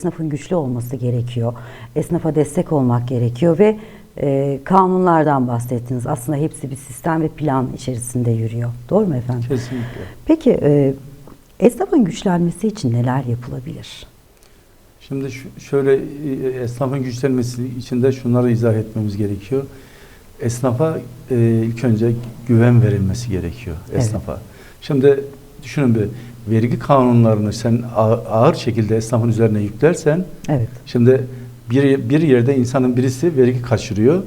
Esnafın güçlü olması gerekiyor. Esnafa destek olmak gerekiyor ve e, kanunlardan bahsettiniz. Aslında hepsi bir sistem ve plan içerisinde yürüyor. Doğru mu efendim? Kesinlikle. Peki e, esnafın güçlenmesi için neler yapılabilir? Şimdi şöyle e, esnafın güçlenmesi için de şunları izah etmemiz gerekiyor. Esnafa e, ilk önce güven verilmesi gerekiyor Evet. esnafa. Şimdi düşünün bir vergi kanunlarını sen ağır, şekilde esnafın üzerine yüklersen Evet. şimdi bir, bir yerde insanın birisi vergi kaçırıyor.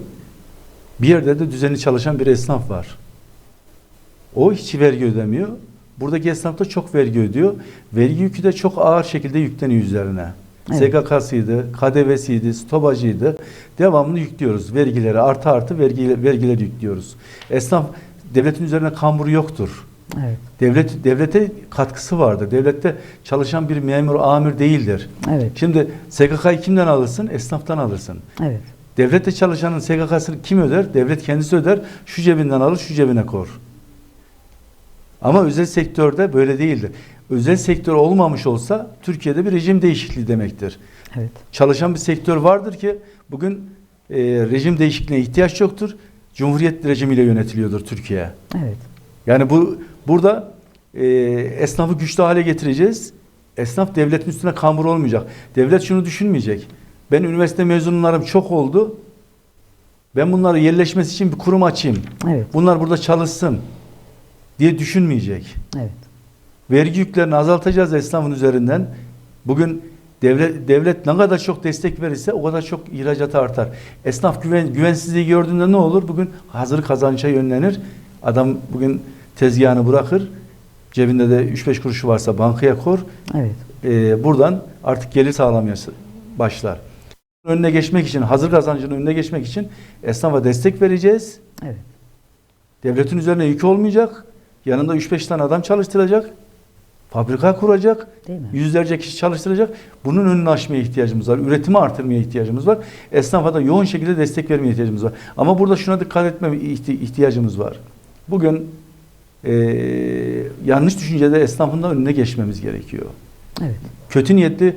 Bir yerde de düzenli çalışan bir esnaf var. O hiç vergi ödemiyor. Buradaki esnaf da çok vergi ödüyor. Vergi yükü de çok ağır şekilde yükleniyor üzerine. Evet. SGK'sıydı, KDV'siydi, stopajıydı. Devamlı yüklüyoruz vergileri. Artı artı vergi, vergileri yüklüyoruz. Esnaf devletin üzerine kamburu yoktur. Evet. Devlet devlete katkısı vardır. Devlette çalışan bir memur, amir değildir. Evet. Şimdi SGK'yı kimden alırsın? Esnaftan alırsın. Evet. Devlette çalışanın SGK'sını kim öder? Devlet kendisi öder. Şu cebinden alır, şu cebine kor. Ama özel sektörde böyle değildir. Özel sektör olmamış olsa Türkiye'de bir rejim değişikliği demektir. Evet. Çalışan bir sektör vardır ki bugün e, rejim değişikliğine ihtiyaç yoktur. Cumhuriyet rejimiyle yönetiliyordur Türkiye. Evet. Yani bu burada e, esnafı güçlü hale getireceğiz. Esnaf devletin üstüne kambur olmayacak. Devlet şunu düşünmeyecek. Ben üniversite mezunlarım çok oldu. Ben bunları yerleşmesi için bir kurum açayım. Evet. Bunlar burada çalışsın diye düşünmeyecek. Evet. Vergi yüklerini azaltacağız esnafın üzerinden. Bugün devlet devlet ne kadar çok destek verirse o kadar çok ihracat artar. Esnaf güven, güvensizliği gördüğünde ne olur? Bugün hazır kazança yönlenir. Adam bugün tezgahını bırakır. Cebinde de 3-5 kuruşu varsa bankaya kor. Evet. Ee, buradan artık gelir sağlamaya başlar. Önüne geçmek için, hazır kazancının önüne geçmek için esnafa destek vereceğiz. Evet. Devletin üzerine yük olmayacak. Yanında 3-5 tane adam çalıştıracak. Fabrika kuracak. Değil mi? Yüzlerce kişi çalıştıracak. Bunun önünü aşmaya ihtiyacımız var. Üretimi artırmaya ihtiyacımız var. Esnafa da yoğun şekilde destek vermeye ihtiyacımız var. Ama burada şuna dikkat etme ihti- ihtiyacımız var. Bugün eee, yanlış düşüncede esnafın da önüne geçmemiz gerekiyor. Evet. Kötü niyetli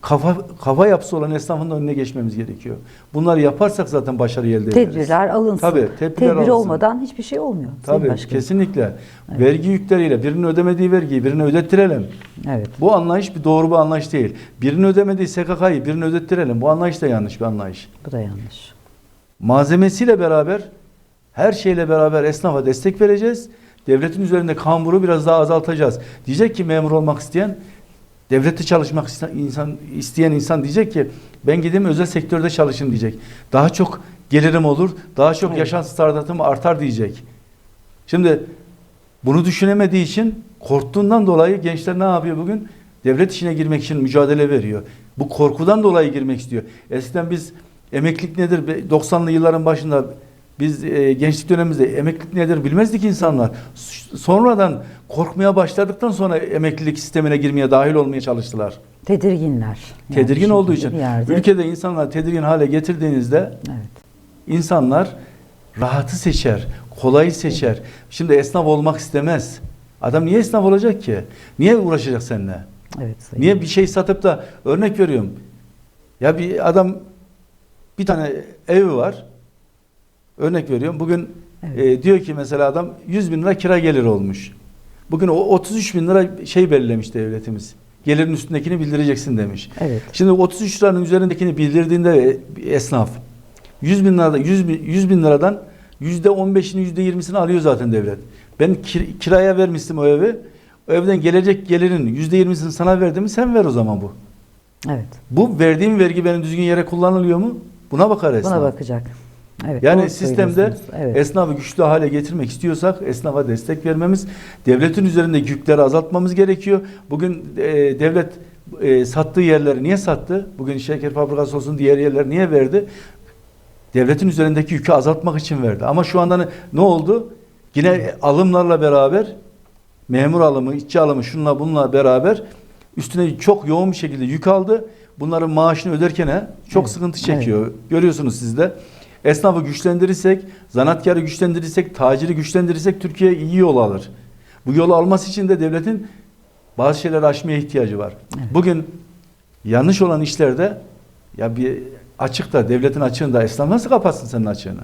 kafa kafa yapısı olan esnafın da önüne geçmemiz gerekiyor. Bunları yaparsak zaten başarı elde ederiz. Tedbirler alınsın. Tabii, Tedbir alınsın. olmadan hiçbir şey olmuyor. Tabii kesinlikle. Vergi yükleriyle birinin ödemediği vergiyi birine ödettirelim. Evet. Bu anlayış bir doğru bir anlayış değil. Birinin ödemediği SKK'yı birine ödettirelim. Bu anlayış da yanlış bir anlayış. Bu da yanlış. Malzemesiyle beraber her şeyle beraber esnafa destek vereceğiz. Devletin üzerinde kamburu biraz daha azaltacağız. Diyecek ki memur olmak isteyen devlette çalışmak iste- insan isteyen insan diyecek ki ben gideyim özel sektörde çalışayım diyecek. Daha çok gelirim olur, daha çok Evet. yaşam standartım artar diyecek. Şimdi bunu düşünemediği için korktuğundan dolayı gençler ne yapıyor bugün? Devlet işine girmek için mücadele veriyor. Bu korkudan dolayı girmek istiyor. Eskiden biz emeklilik nedir? Be- 90'lı yılların başında biz e, gençlik dönemimizde emeklilik nedir bilmezdik insanlar. Sonradan korkmaya başladıktan sonra emeklilik sistemine girmeye dahil olmaya çalıştılar. Tedirginler. Yani Tedirgin olduğu için. yerde- Ülkede insanlar tedirgin hale getirdiğinizde Evet. İnsanlar rahatı seçer, kolayı seçer. Şimdi esnaf olmak istemez. Adam niye esnaf olacak ki? Niye uğraşacak seninle? Evet. sayın Niye bir şey satıp da örnek veriyorum. Ya bir adam bir tane evi var. Örnek veriyorum. Bugün Evet. e, diyor ki mesela adam 100 bin lira kira gelir olmuş. Bugün o 33 bin lira şey belirlemiş devletimiz. Gelirin üstündekini bildireceksin demiş. Evet. Şimdi 33 liranın üzerindekini bildirdiğinde bir esnaf 100 bin liradan 100 bin, 100 bin liradan yüzde 15'ini yüzde 20'sini alıyor zaten devlet. Ben kir- kiraya vermiştim o evi. O evden gelecek gelirin yüzde 20'sini sana verdim sen ver o zaman bu. Evet. Bu verdiğim vergi benim düzgün yere kullanılıyor mu? Buna bakar esnaf. Buna bakacak. Evet. Yani sistemde evet. esnafı güçlü hale getirmek istiyorsak esnafa destek vermemiz, devletin üzerinde yükleri azaltmamız gerekiyor. Bugün e, devlet e, sattığı yerleri niye sattı? Bugün şeker fabrikası olsun diğer yerler niye verdi? Devletin üzerindeki yükü azaltmak için verdi. Ama şu anda ne, oldu? Yine alımlarla beraber memur alımı, işçi alımı şunla bununla beraber üstüne çok yoğun bir şekilde yük aldı. Bunların maaşını öderken çok Evet, sıkıntı çekiyor. Görüyorsunuz siz de. Esnafı güçlendirirsek, zanaatkarı güçlendirirsek, taciri güçlendirirsek Türkiye iyi yol alır. Bu yolu alması için de devletin bazı şeyleri aşmaya ihtiyacı var. Evet. Bugün yanlış olan işlerde ya bir açıkta devletin açığında esnaf nasıl kapatsın senin açığını?